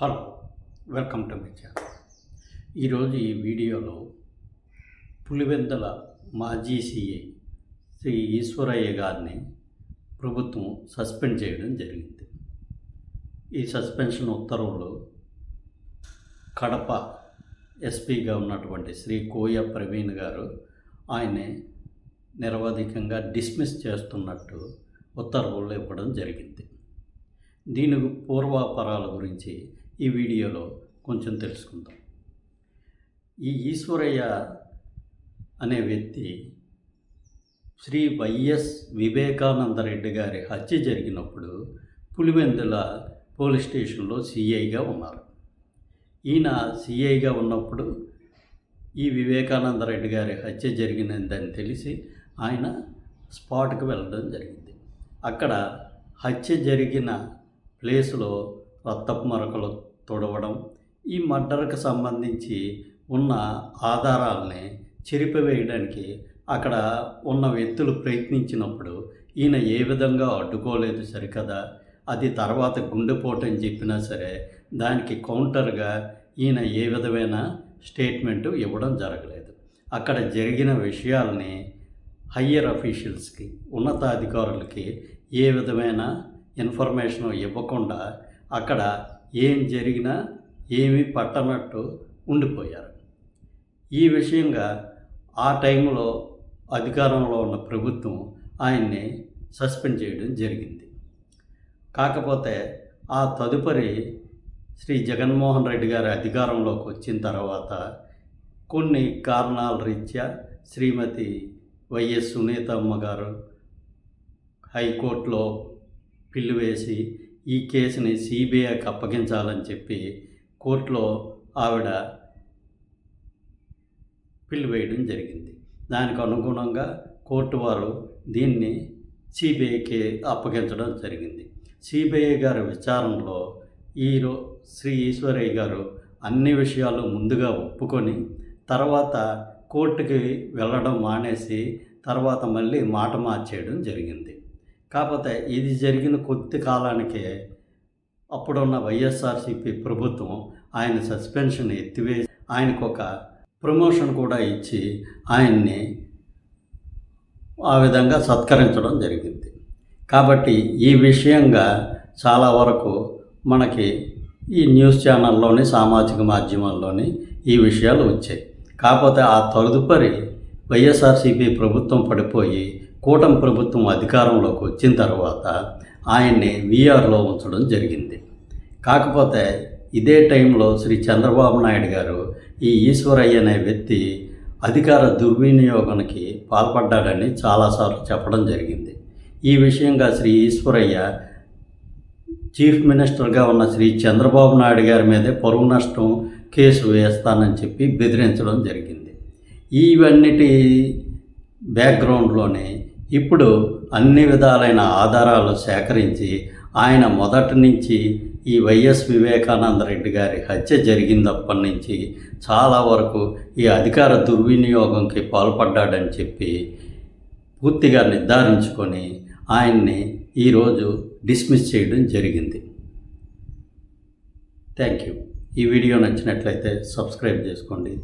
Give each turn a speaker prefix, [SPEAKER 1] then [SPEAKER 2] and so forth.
[SPEAKER 1] Hello welcome to my channel. ఈరోజు ఈ వీడియోలో పులివెందల మాజీ సీఐ శ్రీ ఈశ్వరయ్య గారిని ప్రభుత్వం సస్పెండ్ చేయడం జరిగింది. ఈ సస్పెన్షన్ ఉత్తర్వులు కడప ఎస్పీగా ఉన్నటువంటి శ్రీ కోయ ప్రవీణ్ గారు ఆయన్ని నిరవధికంగా డిస్మిస్ చేస్తున్నట్టు ఉత్తర్వులు ఇవ్వడం జరిగింది. దీని పూర్వాపరాల గురించి ఈ వీడియోలో కొంచెం తెలుసుకుందాం. ఈ ఈశ్వరయ్య అనే వ్యక్తి శ్రీ వైఎస్ వివేకానంద రెడ్డి గారి హత్య జరిగినప్పుడు పులివెందుల పోలీస్ స్టేషన్లో సిఐగా ఉన్నారు. ఈయన సిఐగా ఉన్నప్పుడు ఈ వివేకానంద రెడ్డి గారి హత్య జరిగినదని తెలిసి ఆయన స్పాట్కి వెళ్ళడం జరిగింది. అక్కడ హత్య జరిగిన ప్లేస్లో రక్తపు మరకలు తుడవడం ఈ మర్డర్కి సంబంధించి ఉన్న ఆధారాలని చెరిపివేయడానికి అక్కడ ఉన్న వ్యక్తులు ప్రయత్నించినప్పుడు ఈయన ఏ విధంగా అడ్డుకోలేదు సరికదా? అది తర్వాత గుండెపోటు అని చెప్పినా సరే దానికి కౌంటర్గా ఈయన ఏ విధమైన స్టేట్మెంటు ఇవ్వడం జరగలేదు. అక్కడ జరిగిన విషయాల్ని హయ్యర్ అఫీషియల్స్కి ఉన్నతాధికారులకి ఏ విధమైన ఇన్ఫర్మేషన్ ఇవ్వకుండా అక్కడ ఏం జరిగినా ఏమీ పట్టనట్టు ఉండిపోయారు. ఈ విషయంగా ఆ టైంలో అధికారంలో ఉన్న ప్రభుత్వం ఆయన్ని సస్పెండ్ చేయడం జరిగింది. కాకపోతే ఆ తదుపరి శ్రీ జగన్మోహన్ రెడ్డి గారి అధికారంలోకి వచ్చిన తర్వాత కొన్ని కారణాల రీత్యా శ్రీమతి వైఎస్ సునీతమ్మ గారు హైకోర్టులో పిల్లు వేసి ఈ కేసుని సిబిఐకి అప్పగించాలని చెప్పి కోర్టులో ఆవిడ పిల్లు వేయడం జరిగింది. దానికి అనుగుణంగా కోర్టు వారు దీన్ని సిబిఐకి అప్పగించడం జరిగింది. సిబిఐ గారి విచారణలో ఈ శ్రీ ఈశ్వరయ్య గారు అన్ని విషయాలు ముందుగా ఒప్పుకొని తర్వాత కోర్టుకి వెళ్ళడం మానేసి తర్వాత మళ్ళీ మాట మార్చేయడం జరిగింది. కాకపోతే ఇది జరిగిన కొద్ది కాలానికే అప్పుడున్న వైఎస్ఆర్సీపీ ప్రభుత్వం ఆయన సస్పెన్షన్ ఎత్తివేసి ఆయనకు ఒక ప్రమోషన్ కూడా ఇచ్చి ఆయన్ని ఆ విధంగా సత్కరించడం జరిగింది. కాబట్టి ఈ విషయంగా చాలా వరకు మనకి ఈ న్యూస్ ఛానల్లోని సామాజిక మాధ్యమాల్లోని ఈ విషయాలు వచ్చాయి. కాకపోతే ఆ తదుపరి వైఎస్ఆర్సీపీ ప్రభుత్వం పడిపోయి కూటమి ప్రభుత్వం అధికారంలోకి వచ్చిన తర్వాత ఆయన్ని వీఆర్లో ఉంచడం జరిగింది. కాకపోతే ఇదే టైంలో శ్రీ చంద్రబాబు నాయుడు గారు ఈ ఈశ్వరయ్య అనే వ్యక్తి అధికార దుర్వినియోగానికి పాల్పడ్డాడని చాలాసార్లు చెప్పడం జరిగింది. ఈ విషయంగా శ్రీ ఈశ్వరయ్య చీఫ్ మినిస్టర్గా ఉన్న శ్రీ చంద్రబాబు నాయుడు గారి మీదే పరువు నష్టం కేసు వేస్తానని చెప్పి బెదిరించడం జరిగింది. ఇవన్నిటి బ్యాక్గ్రౌండ్లోనే ఇప్పుడు అన్ని విధాలైన ఆధారాలు సేకరించి ఆయన మొదటి నుంచి ఈ వైఎస్ వివేకానంద రెడ్డి గారి హత్య జరిగిందప్పటి నుంచి చాలా వరకు ఈ అధికార దుర్వినియోగంకి పాల్పడ్డాడని చెప్పి పూర్తిగా నిర్ధారించుకొని ఆయన్ని ఈరోజు డిస్మిస్ చేయడం జరిగింది. Thank you. ఈ వీడియో నచ్చినట్లయితే సబ్స్క్రైబ్ చేసుకోండి.